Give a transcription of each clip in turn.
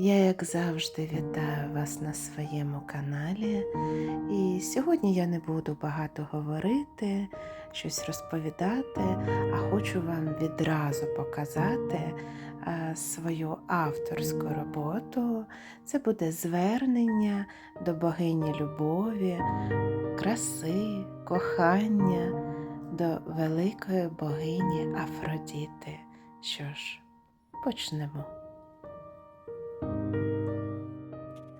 Я, як завжди, вітаю вас на своєму каналі. І сьогодні я не буду багато говорити, щось розповідати, а хочу вам відразу показати свою авторську роботу. Це буде звернення до богині любові, краси, кохання, до великої богині Афродіти. Що ж, почнемо.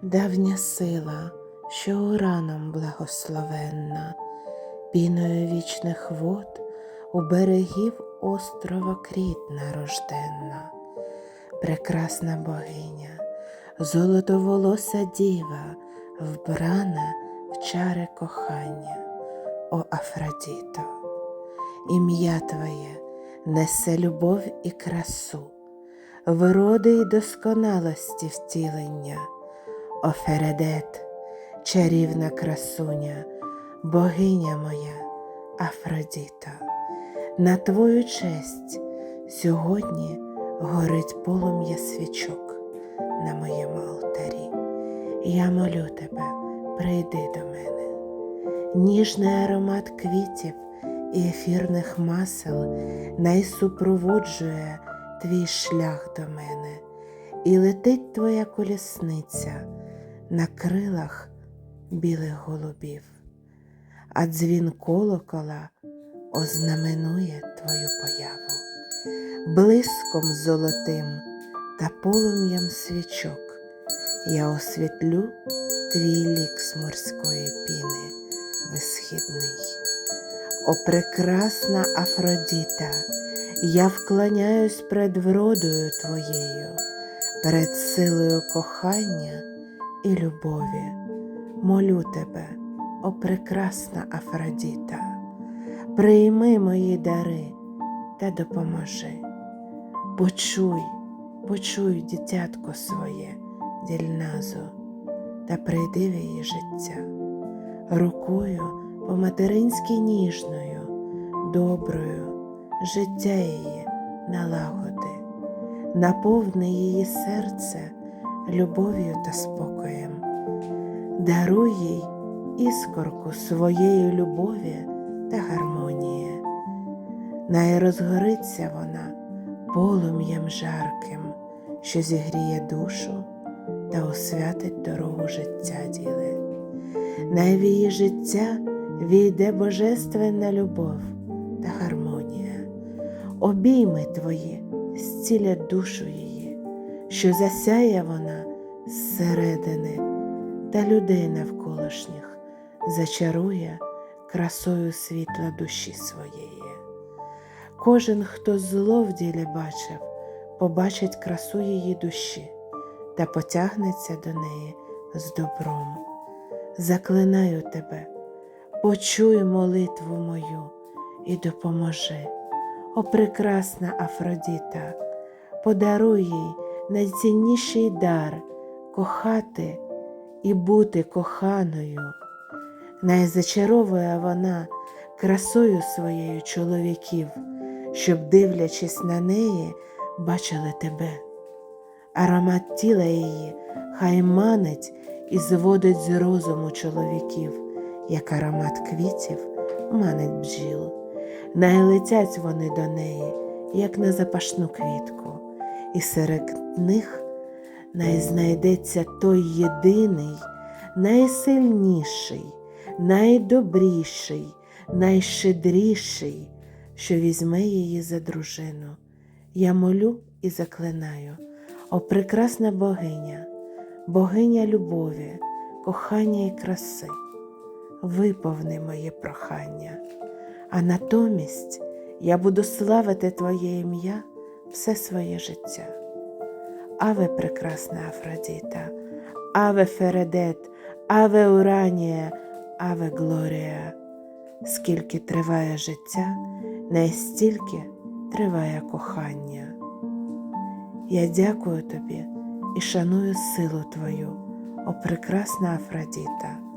Давня сила, що ураном благословенна, піною вічних вод у берегів острова Кріт нарожденна, прекрасна богиня, золотоволоса діва, вбрана в чари кохання, о Афродіто, ім'я Твоє несе любов і красу, вроди й досконалості втілення. Офередет, чарівна красуня, богиня моя Афродіта, на твою честь сьогодні горить полум'я свічок на моєму алтарі. Я молю тебе, прийди до мене. Ніжний аромат квітів і ефірних масел найсупроводжує твій шлях до мене, і летить твоя колісниця на крилах білих голубів, а дзвін колокола ознаменує твою появу, блиском золотим та полум'ям свічок я освітлю твій лік з морської піни висхідний. О прекрасна Афродіта, я вклоняюсь пред вродою твоєю, перед силою кохання і любові. Молю тебе, о прекрасна Афродіта, прийми мої дари та допоможи. Почуй, почуй, дитятко своє, дільназу, та прийди в її життя, рукою по материнськи ніжною, доброю, життя її налагоди, наповни її серце любов'ю та спокоєм, даруй їй іскорку своєї любові та гармонії. Най розгориться вона полум'ям жарким, що зігріє душу та освятить дорогу життя діли. Най в її життя війде божественна любов та гармонія, обійми твої зцілять душу її, що засяє вона зсередини, та людей навколишніх зачарує красою світла душі своєї. Кожен, хто зло в ділі бачив, побачить красу її душі та потягнеться до неї з добром. Заклинаю тебе, почуй молитву мою і допоможи. О прекрасна Афродіта, подаруй їй найцінніший дар кохати і бути коханою. Найзачаровує вона красою своєю чоловіків, щоб, дивлячись на неї, бачили тебе. Аромат тіла її хай манить і зводить з розуму чоловіків, як аромат квітів манить бджіл. Най летять вони до неї, як на запашну квітку, і серед них най знайдеться той єдиний, найсильніший, найдобріший, найщедріший, що візьме її за дружину. Я молю і заклинаю, о прекрасна богиня, богиня любові, кохання і краси, виповни моє прохання, а натомість я буду славити Твоє ім'я все своє життя. Аве прекрасна Афродіта, Аве Фередет, Аве Уранія, Аве Глорія. Скільки триває життя, не стільки триває кохання. Я дякую тобі і шаную силу твою, о прекрасна Афродіта.